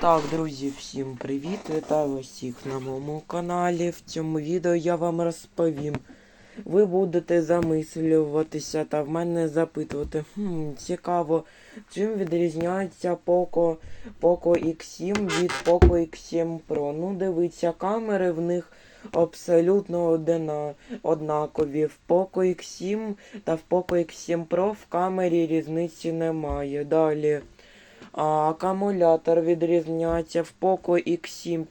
Так, друзі, всім привіт! Вітаю всіх на моєму каналі. В цьому відео я вам розповім. Ви будете замислюватися та в мене запитувати. Хм, цікаво, чим відрізняється Poco, Poco X7 від Poco X7 Pro. Ну, дивіться, камери в них абсолютно одина, однакові. В Poco X7 та в Poco X7 Pro в камері різниці немає. Далі. Акумулятор відрізняється в Poco X7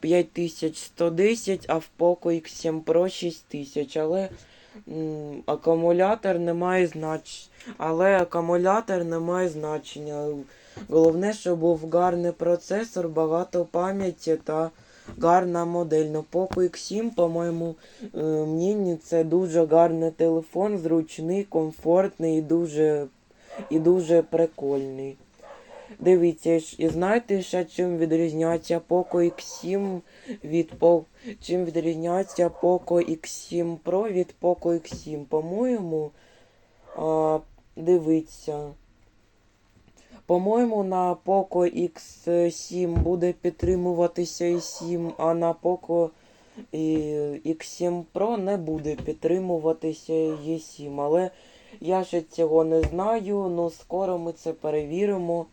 5110, а в Poco X7 Pro 6000. Але акумулятор не має знач... Але акумулятор не має значення. Головне, щоб був гарний процесор, багато пам'яті та гарна модель. Ну, Poco X7, по-моєму, е, мненні, це дуже гарний телефон, зручний, комфортний і дуже і дуже прикольний. Дивіться, і знаєте ще чим відрізняється Poco X7 від Po- чим відрізняється Poco X7 Pro від Poco X7? По-моєму, дивіться. По-моєму, на Poco X7 буде підтримуватися i7, а на Poco X7 Pro не буде підтримуватися E7. Але я ще цього не знаю, ну скоро ми це перевіримо.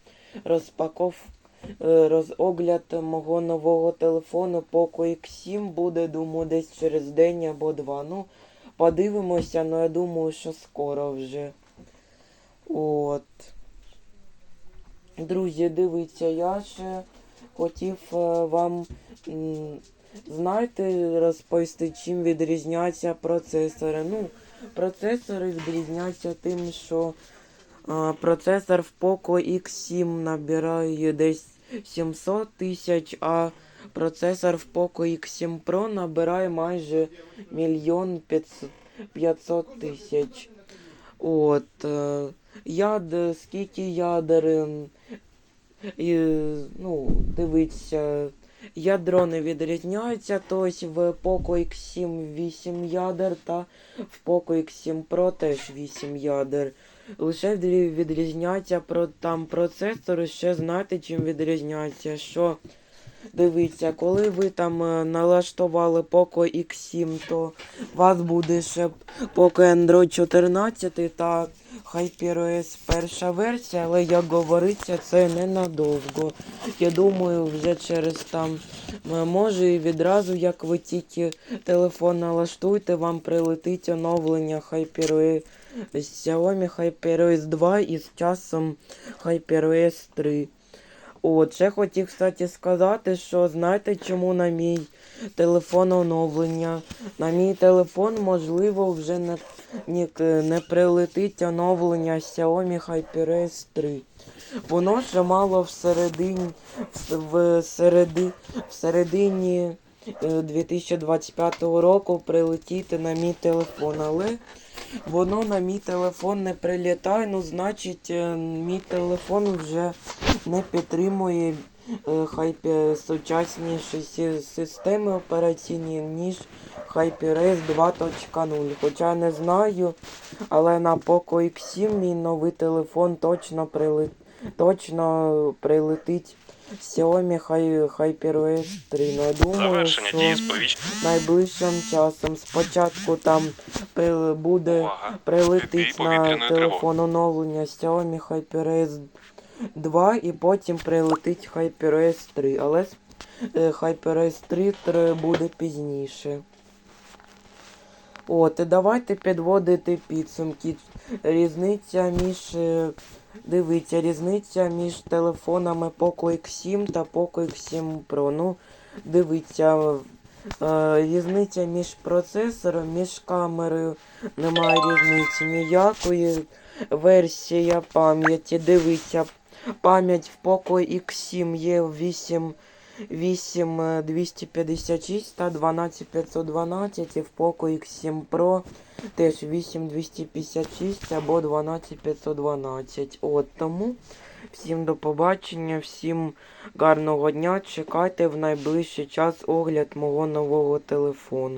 Розпаков... е, Розогляд мого нового телефону Poco X7 буде, думаю, десь через день або два. Ну, подивимося, ну я думаю, що скоро вже. От. Друзі, дивіться, я ще хотів е, вам, знаєте, розповісти, чим відрізняться процесори. Ну, процесори відрізняються тим, що процесор в Poco X7 набирає десь 700 тисяч, а процесор в Poco X7 Pro набирає майже мільйон 500 тисяч. От. е, Яд, скільки ядер, і, ну, дивіться, ядро не відрізняється, тобто в Poco X7 8 ядер та в Poco X7 Pro теж 8 ядер. Лише відрізняється про там процесори, ще знаєте, чим відрізняється, що дивіться, коли ви там е, налаштували Poco X7, то у вас буде ще Poco Android 14 та HyperOS перша версія, але як говориться, це ненадовго. Я думаю, вже через там, може і відразу, як ви тільки телефон налаштуєте, вам прилетить оновлення HyperOS Xiaomi HyperOS 2 і з часом HyperOS 3. От, ще хотів, кстати, сказати, що знаєте, чому на мій телефон оновлення? На мій телефон, можливо, вже не, не, прилетить оновлення Xiaomi HyperOS 3. Воно ще мало всередині, в, середи, всередині е, 2025 року прилетіти на мій телефон, але воно на мій телефон не прилітає, ну значить е, мій телефон вже не підтримує е, хайпе сучасніші системи операційні, ніж HyperOS 2.0. Хоча не знаю, але на Poco X7 мій новий телефон точно прилет... точно прилетить Xiaomi HyperOS 3. Ну, думаю, що найближчим часом спочатку там буде прилетить на телефон оновлення Xiaomi HyperOS 2 і потім прилетить HyperOS 3. Але е, HyperOS 3 тр- буде пізніше. От, і давайте підводити підсумки. Різниця між. е, Дивіться, різниця між телефонами Poco X7 та Poco X7 Pro. Ну, дивіться, е, різниця між процесором, між камерою немає різниці ніякої. Версія пам'яті. Дивіться, пам'ять в Poco X7 є 8, 8 е, 256 та 12512 і в Poco X7 Pro теж 8256 або 12512. От тому всім до побачення, всім гарного дня. Чекайте в найближчий час огляд мого нового телефону.